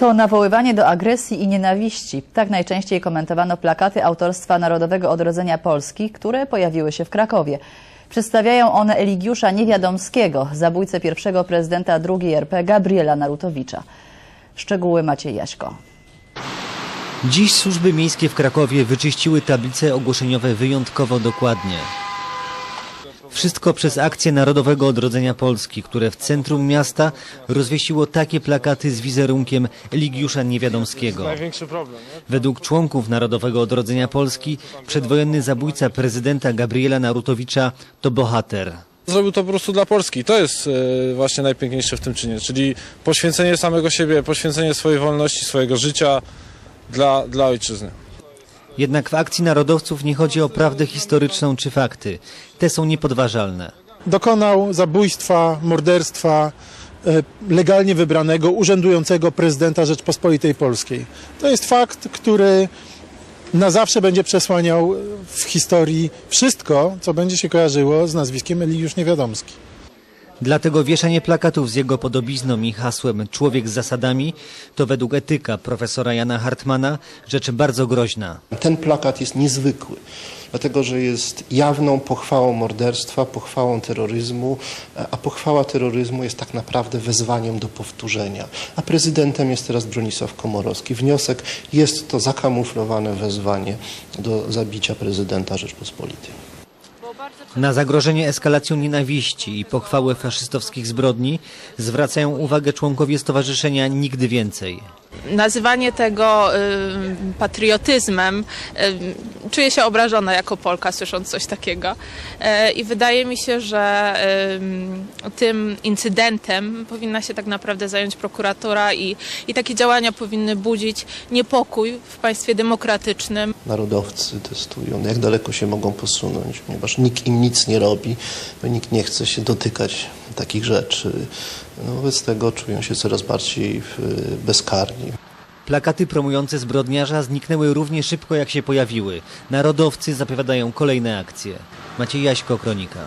To nawoływanie do agresji i nienawiści. Tak najczęściej komentowano plakaty autorstwa Narodowego Odrodzenia Polski, które pojawiły się w Krakowie. Przedstawiają one Eligiusza Niewiadomskiego, zabójcę pierwszego prezydenta II RP Gabriela Narutowicza. Szczegóły Maciej Jaśko. Dziś służby miejskie w Krakowie wyczyściły tablice ogłoszeniowe wyjątkowo dokładnie. Wszystko przez akcję Narodowego Odrodzenia Polski, które w centrum miasta rozwiesiło takie plakaty z wizerunkiem Eligiusza Niewiadomskiego. Według członków Narodowego Odrodzenia Polski przedwojenny zabójca prezydenta Gabriela Narutowicza to bohater. Zrobił to po prostu dla Polski. To jest e, właśnie najpiękniejsze w tym czynie, czyli poświęcenie samego siebie, poświęcenie swojej wolności, swojego życia dla, dla ojczyzny. Jednak w akcji narodowców nie chodzi o prawdę historyczną czy fakty. Te są niepodważalne. dokonał zabójstwa, morderstwa e, legalnie wybranego, urzędującego prezydenta Rzeczpospolitej Polskiej. To jest fakt, który na zawsze będzie przesłaniał w historii wszystko, co będzie się kojarzyło z nazwiskiem Eliusz Niewiadomski. Dlatego wieszanie plakatów z jego podobizną i hasłem Człowiek z zasadami to według etyka profesora Jana Hartmana rzecz bardzo groźna. Ten plakat jest niezwykły, dlatego że jest jawną pochwałą morderstwa, pochwałą terroryzmu, a pochwała terroryzmu jest tak naprawdę wezwaniem do powtórzenia. A prezydentem jest teraz Bronisław Komorowski. Wniosek jest to zakamuflowane wezwanie do zabicia prezydenta Rzeczpospolitej. Na zagrożenie eskalacją nienawiści i pochwałę faszystowskich zbrodni zwracają uwagę członkowie stowarzyszenia Nigdy Więcej. Nazywanie tego y, patriotyzmem, y, czuję się obrażona jako Polka słysząc coś takiego. Y, I wydaje mi się, że y, tym incydentem powinna się tak naprawdę zająć prokuratura i, i takie działania powinny budzić niepokój w państwie demokratycznym. Narodowcy testują, jak daleko się mogą posunąć, ponieważ nikt im nic nie robi, bo nikt nie chce się dotykać takich rzeczy. No, wobec tego czują się coraz bardziej bezkarni. Plakaty promujące zbrodniarza zniknęły równie szybko jak się pojawiły. Narodowcy zapowiadają kolejne akcje. Maciej Jaśko, Kronika.